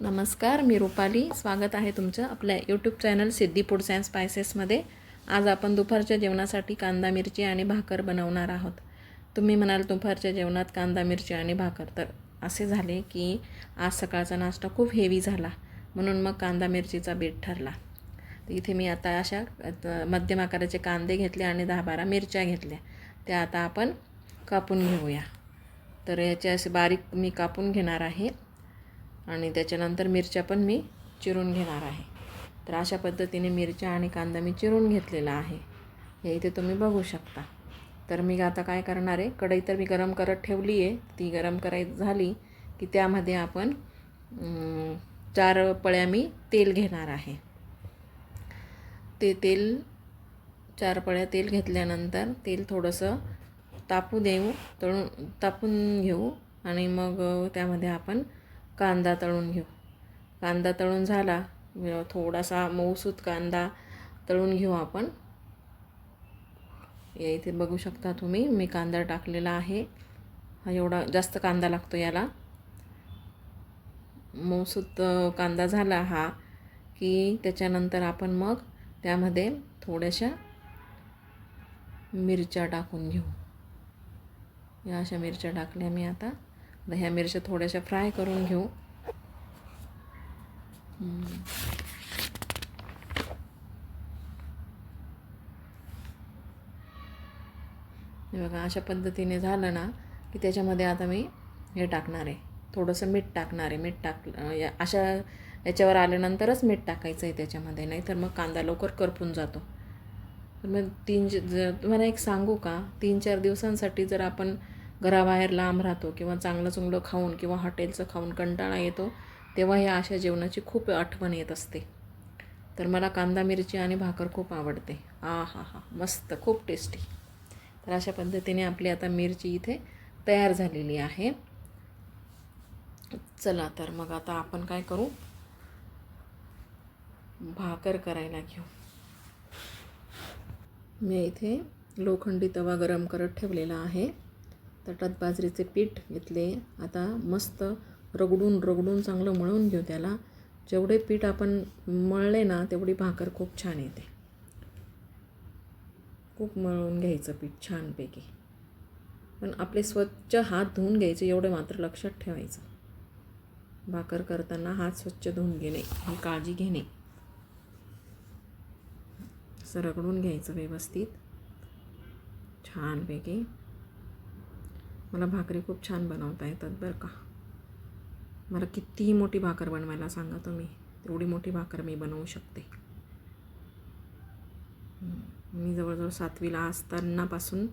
नमस्कार मी रुपाली. स्वागत आहे तुमचं आपल्या YouTube channel Siddhi foods and स्पायसेसमध्ये आज आपण दुपारच्या जेवणासाठी कांदा मिरची आणि भाकर बनवणार आहोत. तुम्ही म्हणाल दुपारच्या जेवणात कांदा मिरची आणि भाकर. तर असे झाले की आज सकाळचा नाश्ता खूप हेवी झाला. म्हणून मग कांदा मिरचीचा बेट ठरला. तर इथे मी आता अशा मध्यम आकाराचे कांदे घेतले आणि दहा बारा मिरच्या घेतल्या. त्या आता आपण कापून घेऊया. तर याचे असे बारीक मी कापून घेणार आहे. आणि त्याच्यानंतर मिरच्या पण मी चिरून घेणार आहे. तर अशा पद्धतीने मिरच्या आणि कांदा मी चिरून घेतलेला आहे. हे इथे तुम्ही बघू शकता. तर मी आता काय करणार आहे? कढई तर मी गरम करत ठेवली आहे. ती गरम कराय झाली की त्यामध्ये आपण चार पळ्या मी तेल घेणार आहे. ते तेल चार पळ्या तेल घेतल्यानंतर तेल थोडंसं तापू देऊ तळून तापून घेऊ आणि मग त्यामध्ये आपण कांदा तळून घेऊ. कांदा तळून झाला थोडासा मऊसूत कांदा तळून घेऊ आपण. या इथे बघू शकता तुम्ही मी कांदा टाकलेला आहे. हा एवढा जास्त कांदा लागतो याला. मऊसूत कांदा झाला हा की त्याच्यानंतर आपण मग त्यामध्ये थोड्याशा मिरच्या टाकून घेऊ. या अशा मिरच्या टाकल्या मी आता. आता ह्या मिरच्या थोड्याशा फ्राय करून घेऊ. बघा अशा पद्धतीने झालं ना की त्याच्यामध्ये आता मी हे टाकणार आहे. थोडंसं मीठ टाकणार आहे. मीठ टाक या अशा याच्यावर आल्यानंतरच मीठ टाकायचं आहे त्याच्यामध्ये. नाहीतर मग कांदा लवकर करपून जातो. तर मग तीन जर तुम्हाला एक सांगू का? तीन चार दिवसांसाठी जर आपण घराबाहेर लांब राहतो किंवा चांगलं चुंगलं खाऊन किंवा हॉटेलचं खाऊन कंटाळा येतो तेव्हा ह्या अशा जेवणाची खूप आठवण येत असते. तर मला कांदा मिरची आणि भाकर खूप आवडते. आ हा हा मस्त खूप टेस्टी तर अशा पद्धतीने आपली आता मिरची इथे तयार झालेली आहे. चला तर मग आता आपण काय करू? भाकर करायला घेऊ. मी इथे लोखंडी तवा गरम करत ठेवलेला आहे. ताटात बाजरीचे पीठ घेतले. आता मस्त रगडून रगडून चांगलं मळून घेऊ त्याला. जेवढे पीठ आपण मळले ना तेवढी भाकर खूप छान येते. खूप मळून घ्यायचं पीठ छानपैकी. पण आपले स्वच्छ हात धुवून घ्यायचे एवढे मात्र लक्षात ठेवायचं. भाकर करताना हात स्वच्छ धुवून घेणे ही काळजी घेणे. असं रगडून घ्यायचं व्यवस्थित. छानपैकी. मला भाकरी खूप छान बनवता येतात बरं का. मला कितीही मोठी भाकर बनवायला सांगा तुम्ही. तेवढी मोठी भाकर मी बनवू शकते. मी जवळजवळ सातवीला असतानापासून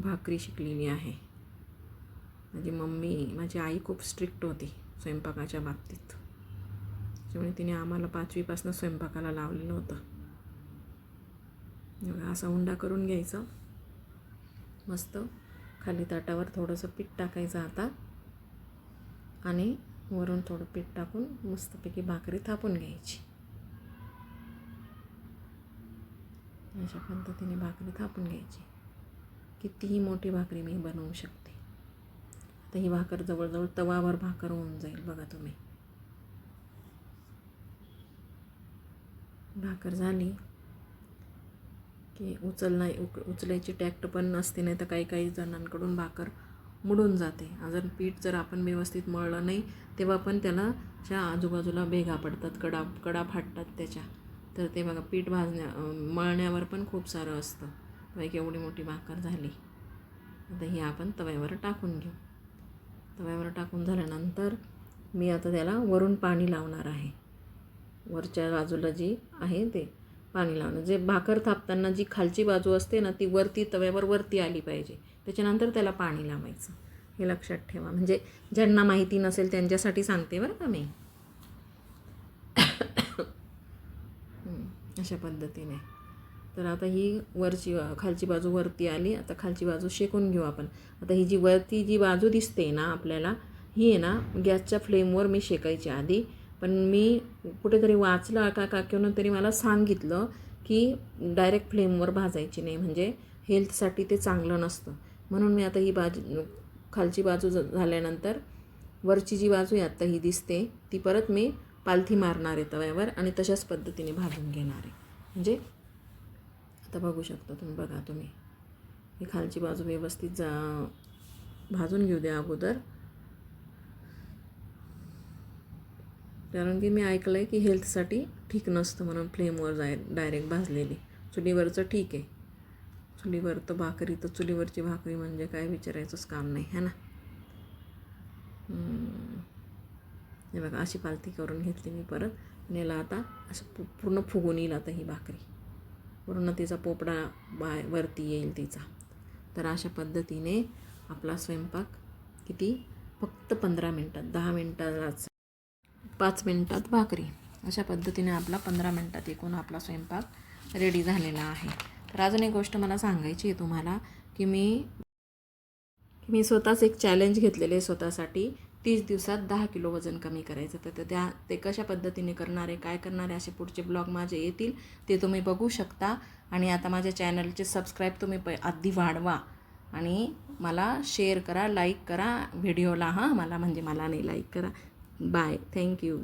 भाकरी शिकलेली आहे. माझी मम्मी माझी आई खूप स्ट्रिक्ट होती स्वयंपाकाच्या बाबतीत. त्यामुळे तिने आम्हाला पाचवीपासून स्वयंपाकाला लावलेलं होतं. एवढा असा हुंडा करून घ्यायचा. मस्त. खाली ताटावर थोडंसं पीठ टाकायचं आता. आणि वरून थोडं पीठ टाकून मस्तपैकी भाकरी थापून घ्यायची. अशा पद्धतीने भाकरी थापून घ्यायची. कितीही मोठी भाकरी मी बनवू शकते. आता ही भाकर जवळजवळ तवावर भाकर होऊन जाईल बघा तुम्ही. भाकर झाली की उचल नाही उक उचलायची टॅक्ट पण नसते नाही तर काही काही जणांकडून भाकर मुडून जाते. जर पीठ जर आपण व्यवस्थित मळलं नाही तेव्हा पण त्याला च्या आजूबाजूला भेगा पडतात कडा कडा फाटतात त्याच्या. तर ते बघा पीठ भाजण्या मळण्यावर पण खूप सारं असतं. एक एवढी मोठी भाकर झाली. आता ही आपण तव्यावर टाकून घेऊ. तव्यावर टाकून झाल्यानंतर मी आता त्याला वरून पाणी लावणार आहे. वरच्या बाजूला जी आहे ते. पाणी लावणं. जे भाकर थापताना जी खालची बाजू असते ना ती वरती तव्यावर वरती आली पाहिजे. त्याच्यानंतर त्याला पाणी लावायचं. हे लक्षात ठेवा. म्हणजे ज्यांना माहिती नसेल त्यांच्यासाठी सांगते बरं का मी. अशा पद्धतीने. तर आता ही वरची खालची बाजू वरती आली. आता खालची बाजू शेकून घेऊ आपण. आता ही जी वरती जी बाजू दिसते ना आपल्याला ही आहे ना गॅसच्या फ्लेमवर मी शेकायची आधी. पण मी कुठेतरी वाचलं का का किंवा तरी मला सांगितलं की डायरेक्ट फ्लेमवर भाजायची नाही. म्हणजे हेल्थसाठी ते चांगलं नसतं. म्हणून मी आता ही बाजू खालची बाजू ज- झाल्यानंतर वरची जी बाजू आहे आत्ता ही दिसते ती परत मी पालथी मारणार आहे तव्यावर आणि तशाच पद्धतीने भाजून घेणार आहे. म्हणजे आता बघू शकता तुम्ही बघा तुम्ही. ही खालची बाजू व्यवस्थित जा भाजून घेऊ द्या अगोदर. कारण की मी ऐकलं आहे की हेल्थसाठी ठीक नसतं म्हणून फ्लेमवर जाय डायरेक्ट भाजलेली. चुलीवरचं ठीक आहे. चुलीवर तर भाकरी तर चुलीवरची भाकरी म्हणजे काय विचारायचंच काम नाही है ना? हे बघा अशी पालथी करून घेतली मी परत. नेला आता असं पू पूर्ण फुगून येईल आता ही भाकरी. पूर्ण तिचा पोपडा बाय वरती येईल तिचा. तर अशा पद्धतीने आपला स्वयंपाक किती? फक्त पंधरा मिनटात दहा मिनटालाच. पाच मिनटात भाकरी. अशा पद्धतीने आपला पंधरा मिनटात एकूण आपला स्वयंपाक रेडी झालेला आहे. तर अजून एक गोष्ट मला सांगायची आहे तुम्हाला की मी मी स्वतःच एक चॅलेंज घेतलेले आहे स्वतःसाठी. तीस दिवसात दहा किलो वजन कमी करायचं. तर त्या ते कशा पद्धतीने करणारे काय करणारे असे पुढचे ब्लॉग माझे येतील ते तुम्ही बघू शकता. आणि आता माझ्या चॅनलचे सबस्क्राईब तुम्ही प आधी वाढवा. आणि मला शेअर करा लाईक करा. व्हिडिओला हां मला म्हणजे मला नाही लाईक करा. Bye thank you